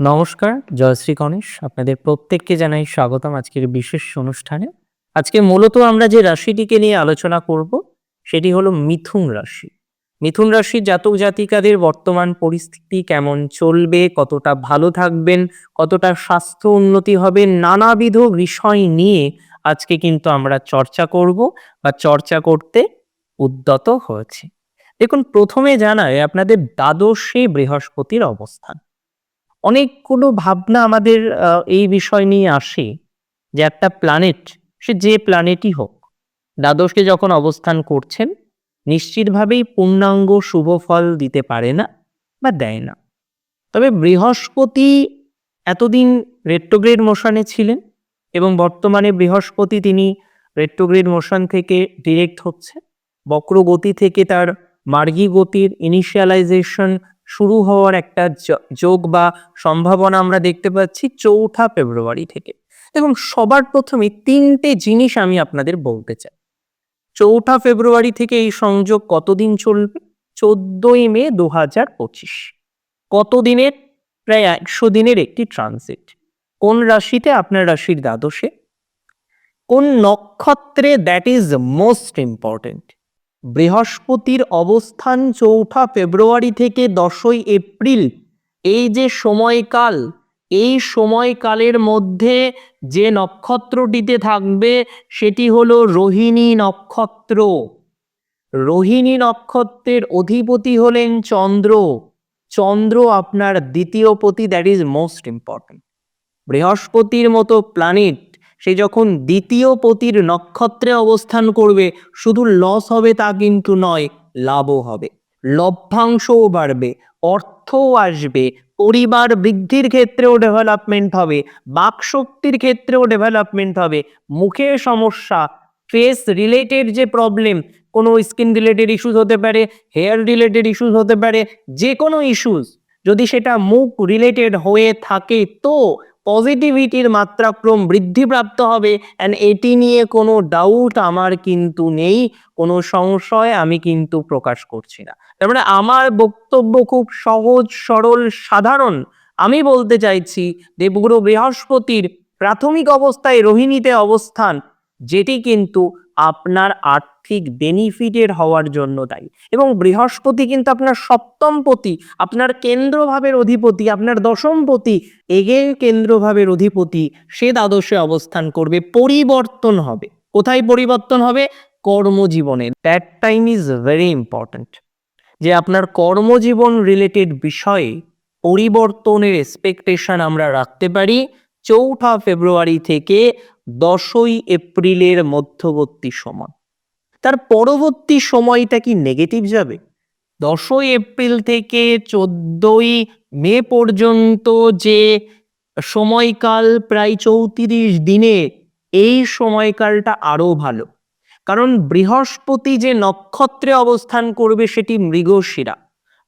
নমস্কার জয়শ্রী গণেশ। আপনাদের প্রত্যেককে জানাই স্বাগতম আজকের বিশেষ অনুষ্ঠানে। আজকে মূলত আমরা যে রাশিটিকে নিয়ে আলোচনা করব, সেটি হলো মিথুন রাশি। মিথুন রাশির জাতক জাতিকাদের বর্তমান পরিস্থিতি কেমন চলবে, কতটা ভালো থাকবেন, কতটা স্বাস্থ্য উন্নতি হবে, নানাবিধ বিষয় নিয়ে আজকে কিন্তু আমরা চর্চা করব বা চর্চা করতে উদ্যত হয়েছে। দেখুন, প্রথমে জানায় আপনাদের দ্বাদশে বৃহস্পতির অবস্থান। অনেকগুলো ভাবনা আমাদের এই বিষয় নিয়ে আসে যে একটা প্ল্যানেট সে যে প্ল্যানেটই হোক, দ্বাদশকে যখন অবস্থান করছেন, নিশ্চিতভাবেই পূর্ণাঙ্গ শুভ ফল দিতে পারে না বা দেয় না। তবে বৃহস্পতি এতদিন রেট্রোগ্রেড মোশনে ছিলেন এবং বর্তমানে বৃহস্পতি তিনি রেট্রোগ্রেড মোশন থেকে ডিরেক্ট হচ্ছে বক্রগতি থেকে তার মার্গী গতির ইনিশিয়ালাইজেশন শুরু হওয়ার একটা যোগ বা সম্ভাবনা আমরা দেখতে পাচ্ছি চৌঠা ফেব্রুয়ারি থেকে। এবং সবার প্রথমে তিনটে জিনিস আমি আপনাদের বলতে চাই। চৌঠা ফেব্রুয়ারি থেকে এই সংযোগ কতদিন চলবে? চোদ্দই মে দু হাজার পঁচিশ। কতদিনের? প্রায় একশো দিনের একটি ট্রানজিট। কোন রাশিতে? আপনার রাশির দ্বাদশে। কোন নক্ষত্রে? দ্যাট ইজ মোস্ট ইম্পর্টেন্ট বৃহস্পতির অবস্থান চৌঠা ফেব্রুয়ারি থেকে দশই এপ্রিল। এই যে সময়কাল, এই সময়কালের মধ্যে যে নক্ষত্রটিতে থাকবে, সেটি হলো রোহিণী নক্ষত্র। রোহিণী নক্ষত্রের অধিপতি হলেন চন্দ্র। চন্দ্র আপনার দ্বিতীয় পতি দ্যাট ইজ মোস্ট ইম্পর্টেন্ট বৃহস্পতির মতো প্ল্যানেট সে যখন দ্বিতীয় পতির নক্ষত্রে অবস্থান করবে, শুধু লস হবে তা কিন্তু নয়, লাভও হবে। লভ্যাংশও বাড়বে, অর্থও আসবে, পরিবার বৃদ্ধির ক্ষেত্রেও ডেভেলপমেন্ট হবে, বাকশক্তির ক্ষেত্রেও ডেভেলপমেন্ট হবে। মুখের সমস্যা ফেস রিলেটেড যে প্রবলেম কোনো স্কিন রিলেটেড ইস্যুস হতে পারে হেয়ার রিলেটেড ইস্যুস হতে পারে যে কোনো ইস্যুস যদি সেটা মুখ রিলেটেড হয়ে থাকে তো পজিটিভিটির মাত্রাক্রম বৃদ্ধিপ্রাপ্ত হবে অ্যান্ড এটি নিয়ে কোনো ডাউট আমার কিন্তু নেই, কোনো সংশয় আমি কিন্তু প্রকাশ করছি না। তার মানে আমার বক্তব্য খুব সহজ, সরল, সাধারণ। আমি বলতে চাইছি, দেবগুরু বৃহস্পতির প্রাথমিক অবস্থায় রোহিণীতে অবস্থান, যেটি কিন্তু আপনার আর্থিক বেনিফিটের হওয়ার জন্য দায়ী। এবং বৃহস্পতি কিন্তু আপনার সপ্তম সপ্তমপতি আপনার কেন্দ্রভাবের অধিপতি, আপনার দশমপতি এগে কেন্দ্রভাবের অধিপতি, সে দ্বাদশে অবস্থান করবে, পরিবর্তন হবে। কোথায় পরিবর্তন হবে? কর্মজীবনে। That time is very important যে আপনার কর্মজীবন রিলেটেড বিষয়ে পরিবর্তনের এক্সপেকটেশন আমরা রাখতে পারি, চৌঠা ফেব্রুয়ারি থেকে দশই এপ্রিলের মধ্যবর্তী সময়। তার পরবর্তী সময়টা কি নেগেটিভ যাবে? দশই এপ্রিল থেকে চোদ্দই মে পর্যন্ত যে সময়কাল প্রায় চৌত্রিশ দিনে, এই সময়কালটা আরও ভালো। কারণ বৃহস্পতি যে নক্ষত্রে অবস্থান করবে সেটি মৃগশিরা।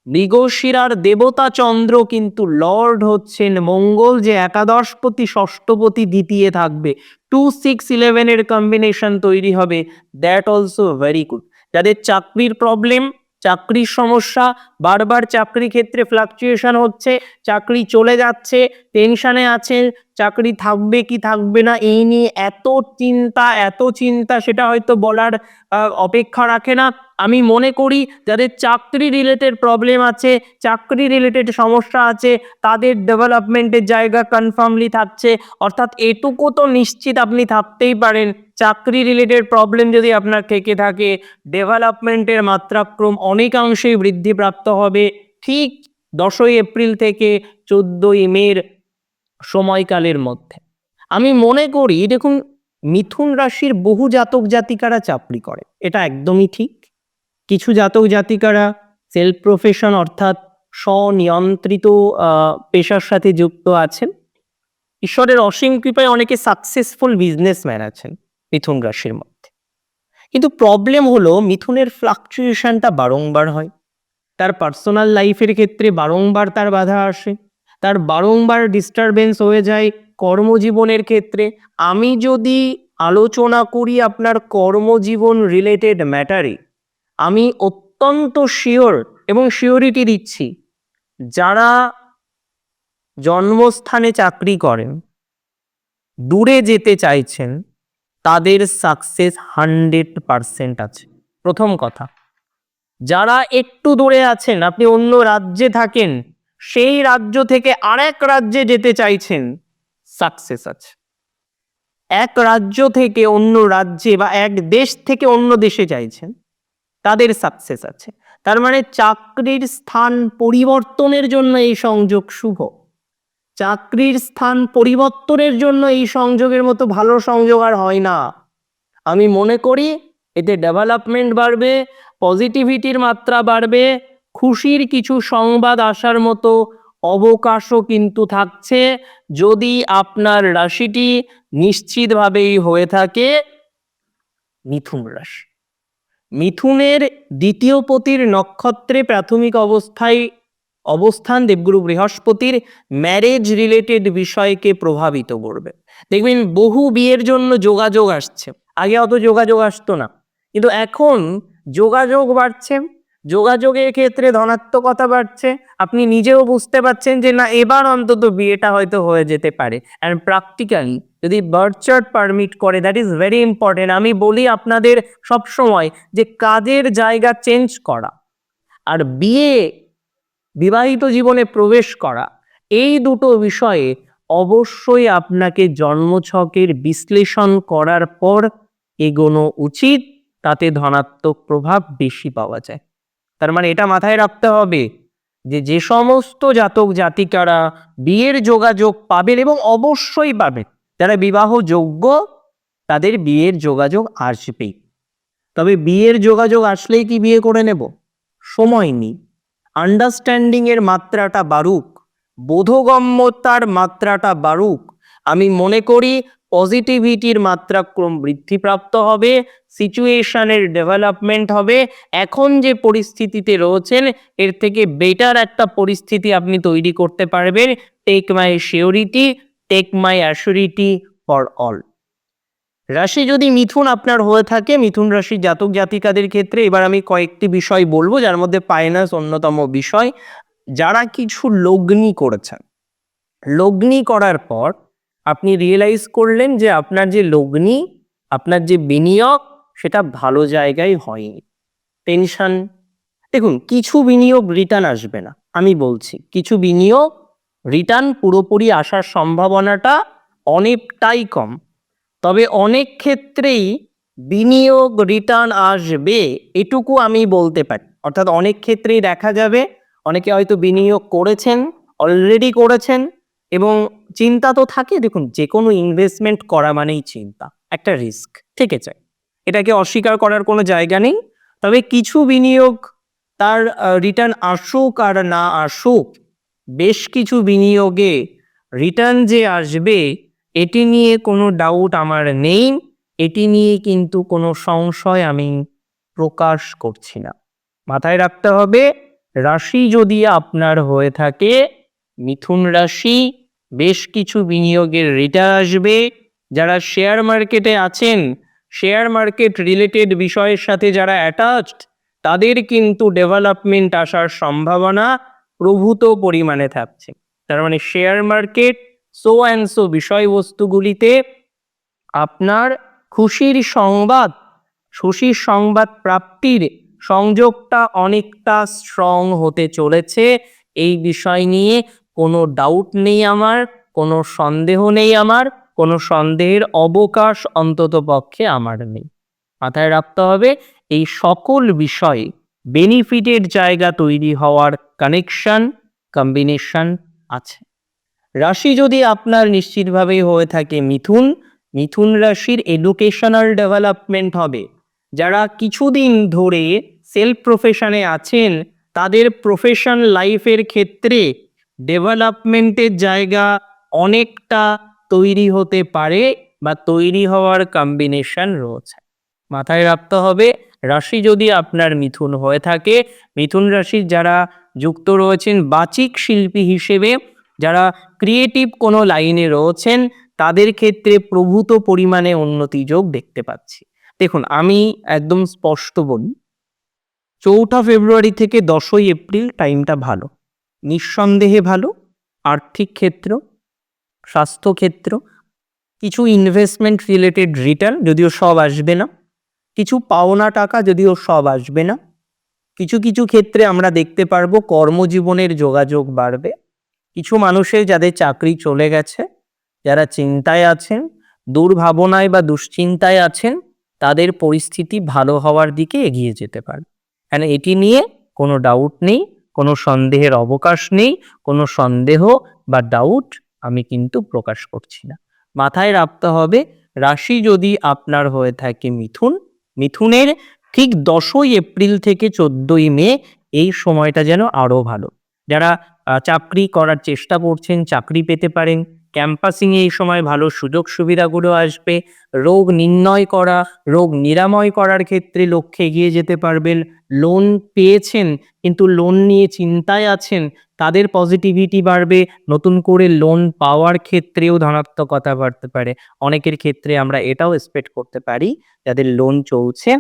মৃগশিরার দেবতা চন্দ্র কিন্তু লর্ড হচ্ছেন মঙ্গল যে একাদশপতি, ষষ্ঠপতি, দ্বিতীয় থাকবে। টু সিক্স ইলেভেনের কম্বিনেশন তৈরি হবে। দ্যাট অলসো ভেরি গুড যাদের চাকরির প্রবলেম চাকরির সমস্যা, বারবার চাকরি ক্ষেত্রে ফ্লাকচুয়েশন হচ্ছে, চাকরি চলে যাচ্ছে টেনশনে আছেন চাকরি থাকবে কি থাকবে না, এই নিয়ে এত চিন্তা এত চিন্তা, সেটা হয়তো বলার অপেক্ষা রাখে না। আমি মনে করি যাদের চাকরি রিলেটেড প্রবলেম আছে, চাকরি রিলেটেড সমস্যা আছে, তাদের ডেভেলপমেন্টের জায়গা কনফার্মলি থাকছে, অর্থাৎ এটুকু তো নিশ্চিত আপনি থাকতেই পারেন। চাকরি রিলেটেড প্রবলেম যদি আপনার থেকে থাকে ডেভেলপমেন্টের মাত্রাক্রম অনেকাংশেই বৃদ্ধিপ্রাপ্ত হবে। ঠিক দশই এপ্রিল থেকে চোদ্দই মের সময়কালের মধ্যে। আমি মনে করি, দেখুন, মিথুন রাশির বহু জাতক জাতিকারা চাকরি করে, এটা একদমই ঠিক। কিছু জাতক জাতিকারা সেলফ প্রফেশন অর্থাৎ স্বনিয়ন্ত্রিত পেশার সাথে যুক্ত আছেন। ঈশ্বরের অসীম কৃপায় অনেকে সাকসেসফুল বিজনেসম্যান আছেন। মিথুন রাশির মধ্যে। কিন্তু প্রবলেম হলো মিথুনের ফ্লাকচুয়েশনটা বারংবার হয়। তার পার্সোনাল লাইফের ক্ষেত্রে বারংবার তার বাধা আসে। তার বারংবার ডিস্টারবেন্স হয়ে যায় কর্মজীবনের ক্ষেত্রে। আমি যদি আলোচনা করি আপনার কর্মজীবন রিলেটেড ম্যাটারে আমি অত্যন্ত শিওর এবং শিওরিটি দিচ্ছি, যারা জন্মস্থানে চাকরি করেন, দূরে যেতে চাইছেন তাদের সাকসেস হান্ড্রেড পারসেন্ট আছে। প্রথম কথা, যারা একটু দূরে আছেন, আপনি অন্য রাজ্যে থাকেন, সেই রাজ্য থেকে আরেক রাজ্যে যেতে চাইছেন সাকসেস আছে। এক রাজ্য থেকে অন্য রাজ্যে বা এক দেশ থেকে অন্য দেশে চাইছেন তাদের সাকসেস আছে। তার মানে চাকরির স্থান পরিবর্তনের জন্য এই সংযোগ শুভ। চাকরির স্থান পরিবর্তনের জন্য এই সংযোগের মতো ভালো সংযোগ আর হয় না। আমি মনে করি এতে ডেভেলপমেন্ট বাড়বে পজিটিভিটির মাত্রা বাড়বে, খুশির কিছু সংবাদ আসার মতো অবকাশও কিন্তু থাকছে। যদি আপনার রাশিটি নিশ্চিতভাবেই হয়ে থাকে, মিথুন রাশি। মিথুনের দ্বিতীয় পতির নক্ষত্রে প্রাথমিক অবস্থায় অবস্থান দেবগুরু বৃহস্পতির ম্যারেজ রিলেটেড বিষয়কে প্রভাবিত করবে। দেখবেন বহু বিয়ের জন্য যোগাযোগ আসছে। আগে অত যোগাযোগ আসতো না। কিন্তু এখন যোগাযোগ বাড়ছে। যোগাযোগের ক্ষেত্রে ধনাত্মকতা বাড়ছে। আপনি নিজেও বুঝতে পারছেন যে না, এবার অন্তত বিয়েটা হয়তো হয়ে যেতে পারে। অ্যান্ড প্র্যাকটিক্যালি যদি বার্থ চার্ট পারমিট করে দ্যাট ইজ ভেরি ইম্পর্টেন্ট আমি বলি আপনাদের সব সময় যে কাজের জায়গা চেঞ্জ করা। আর বিয়ে বিবাহিত জীবনে প্রবেশ করা, এই দুটো বিষয়ে অবশ্যই আপনাকে জন্মছকের বিশ্লেষণ করার পর এগোনো উচিত। তাতে ধনাত্মক প্রভাব বেশি পাওয়া যায়। তার মানে এটা মাথায় রাখতে হবে যে যে সমস্ত জাতক জাতিকারা বিয়ের যোগাযোগ পাবেন এবং অবশ্যই পাবেন, যারা বিবাহ যোগ্য তাদের বিয়ের যোগাযোগ আসবেই। তবে বিয়ের যোগাযোগ আসলেই কি বিয়ে করে নেব? সময় নেই। আন্ডারস্ট্যান্ডিং এর মাত্রাটা বাড়ুক, বোধগম্যতার মাত্রাটা বাড়ুক, আমি মনে করি পজিটিভিটির মাত্রা ক্রম বৃদ্ধিপ্রাপ্ত হবে সিচুয়েশনের ডেভেলপমেন্ট হবে। এখন যে পরিস্থিতিতে রয়েছেন, এর থেকে বেটার একটা পরিস্থিতি আপনি তৈরি করতে পারবেন। Take my surety take my assurity for all রাশি যদি মিথুন আপনার হয়ে থাকে, মিথুন রাশি জাতক জাতিকাদের ক্ষেত্রে এবার আমি কয়েকটি বিষয় বলব, যার মধ্যে পাইনাস অন্যতম বিষয়। যারা কিছু লগ্নি করেছেন, লগ্নি করার পর আপনি রিয়েলাইজ করলেন যে আপনার যে লগ্নি, আপনার যে বিনিয়োগ, সেটা ভালো জায়গায় হয়নি। টেনশন দেখুন, কিছু বিনিয়োগ রিটার্ন আসবে না, আমি বলছি। কিছু বিনিয়োগ রিটার্ন পুরোপুরি আসার সম্ভাবনাটা অনেকটাই কম। তবে অনেক ক্ষেত্রেই বিনিয়োগ রিটার্ন আসবে এটুকু আমি বলতে পারি। অর্থাৎ অনেক ক্ষেত্রেই দেখা যাবে, অনেকে হয়তো বিনিয়োগ করেছেন অলরেডি করেছেন এবং চিন্তা তো থাকে, দেখুন যে কোনো ইনভেস্টমেন্ট করা মানেই চিন্তা, একটা রিস্ক থেকে যায় এটাকে অস্বীকার করার কোনো জায়গা নেই, তবে কিছু বিনিয়োগ তার রিটার্ন আসুক আর না আসুক, বেশ কিছু বিনিয়োগে রিটার্ন যে আসবে এটি নিয়ে কোনো ডাউট আমার নেই, এটি নিয়ে কিন্তু কোনো সংশয় আমি প্রকাশ করছি না। মাথায় রাখতে হবে, রাশি যদি আপনার হয়ে থাকে, মিথুন রাশি, বেশ কিছু বিনিয়োগের রিটার্ন আসবে। যারা শেয়ার মার্কেটে আছেন শেয়ার মার্কেট রিলেটেড বিষয়ের সাথে যারা অ্যাটাচড তাদের কিন্তু ডেভেলপমেন্ট আসার সম্ভাবনা প্রভূত পরিমাণে থাকছে। তার মানে share market so and so বিষয়বস্তুগুলিতে আপনার খুশির সংবাদ খুশির সংবাদ প্রাপ্তির সংযোগটা অনেকটা স্ট্রং হতে চলেছে। এই বিষয় নিয়ে কোনো ডাউট নেই আমার, কোনো সন্দেহ নেই আমার, কোনো সন্দেহের অবকাশ অন্তত পক্ষে আমার নেই। মাথায় রাখতে হবে, এই সকল বিষয়ে বেনিফিটের জায়গা তৈরি হওয়ার কানেকশন কম্বিনেশন আছে। রাশি যদি আপনার নিশ্চিতভাবেই হয়ে থাকে মিথুন মিথুন রাশির এডুকেশনাল ডেভেলপমেন্ট হবে। যারা কিছুদিন ধরে সেলফ প্রফেশনে আছেন, তাদের প্রফেশন লাইফের ক্ষেত্রে ডেভেলপমেন্টের জায়গা অনেকটা তৈরি হতে পারে বা তৈরি হওয়ার কম্বিনেশন রয়েছে। মাথায় রাখতে হবে, রাশি যদি আপনার মিথুন হয়ে থাকে, মিথুন রাশির যারা যুক্ত রয়েছেন বাচিক শিল্পী হিসেবে যারা ক্রিয়েটিভ কোনো লাইনে রয়েছেন, তাদের ক্ষেত্রে প্রভূত পরিমাণে উন্নতি যোগ দেখতে পাচ্ছি। দেখুন, আমি একদম স্পষ্ট বলি, চৌঠা ফেব্রুয়ারি থেকে দশই এপ্রিল টাইমটা ভালো। নিঃসন্দেহে ভালো, আর্থিক ক্ষেত্র স্বাস্থ্যক্ষেত্র কিছু ইনভেস্টমেন্ট রিলেটেড রিটার্ন যদিও সব আসবে না, কিছু পাওনা টাকা যদিও সব আসবে না, কিছু কিছু ক্ষেত্রে আমরা দেখতে পারব কর্মজীবনের যোগাযোগ বাড়বে। কিছু মানুষের যাদের চাকরি চলে গেছে, যারা চিন্তায় আছেন, দুর্ভাবনায় বা দুশ্চিন্তায় আছেন, তাদের পরিস্থিতি ভালো হওয়ার দিকে এগিয়ে যেতে পারে। হ্যাঁ এটি নিয়ে কোনো ডাউট নেই, কোনো সন্দেহের অবকাশ নেই, কোনো সন্দেহ বা ডাউট আমি কিন্তু প্রকাশ করছি না। মাথায় রাখতে হবে, রাশি যদি আপনার হয়ে থাকে মিথুন, মিথুনের ঠিক দশই এপ্রিল থেকে চোদ্দই মে এই সময়টা যেন আরও ভালো। যারা চাকরি করার চেষ্টা করছেন, চাকরি পেতে পারেন ক্যাম্পাসিং এই সময় ভালো সুযোগ সুবিধাগুলো আসবে, রোগ নির্ণয় করা, রোগ নিরাময় করার ক্ষেত্রে লক্ষ্যে এগিয়ে যেতে পারবেন লোন পেয়েছেন, কিন্তু লোন নিয়ে চিন্তায় আছেন, তাদের পজিটিভিটি বাড়বে, নতুন করে লোন পাওয়ার ক্ষেত্রেও ধনাত্মকতা বাড়তে পারে। অনেকের ক্ষেত্রে আমরা এটাও এক্সপেক্ট করতে পারি, যাদের লোন চলছে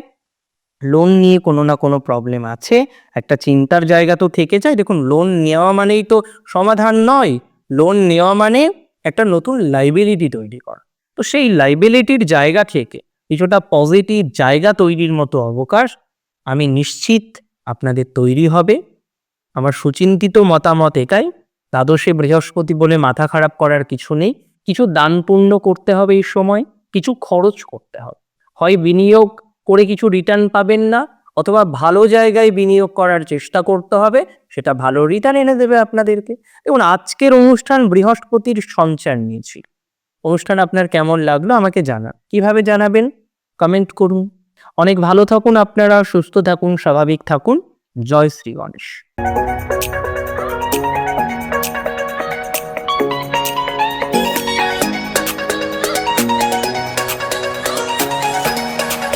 লোন নিয়ে কোনো না কোনো প্রবলেম আছে। একটা চিন্তার জায়গা তো থেকে যায়। দেখুন লোন নেওয়া মানেই তো সমাধান নয়। লোন নেওয়া মানে একটা নতুন লাইবিলিটি তৈরি করা। তো সেই লাইবিলিটির জায়গা থেকে কিছুটা পজিটিভ জায়গা তৈরির মতো অবকাশ আমি নিশ্চিত আপনাদের তৈরি হবে। আমার সুচিন্তিত মতামত এটাই। দ্বাদশে বৃহস্পতি বলে মাথা খারাপ করার কিছু নেই। কিছু দান পুণ্য করতে হবে এই সময়, কিছু খরচ করতে হবে। হয় বিনিয়োগ করে কিছু রিটার্ন পাবেন না, অথবা ভালো জায়গায় বিনিয়োগ করার চেষ্টা করতে হবে, সেটা ভালো রিটার্ন এনে দেবে আপনাদেরকে। দেখুন, আজকের অনুষ্ঠান বৃহস্পতির সঞ্চার নিয়েছি। অনুষ্ঠান আপনার কেমন লাগল আমাকে জানান। কীভাবে জানাবেন? কমেন্ট করুন। অনেক ভালো থাকুন আপনারা, সুস্থ থাকুন, স্বাভাবিক থাকুন। জয় শ্রী গণেশ।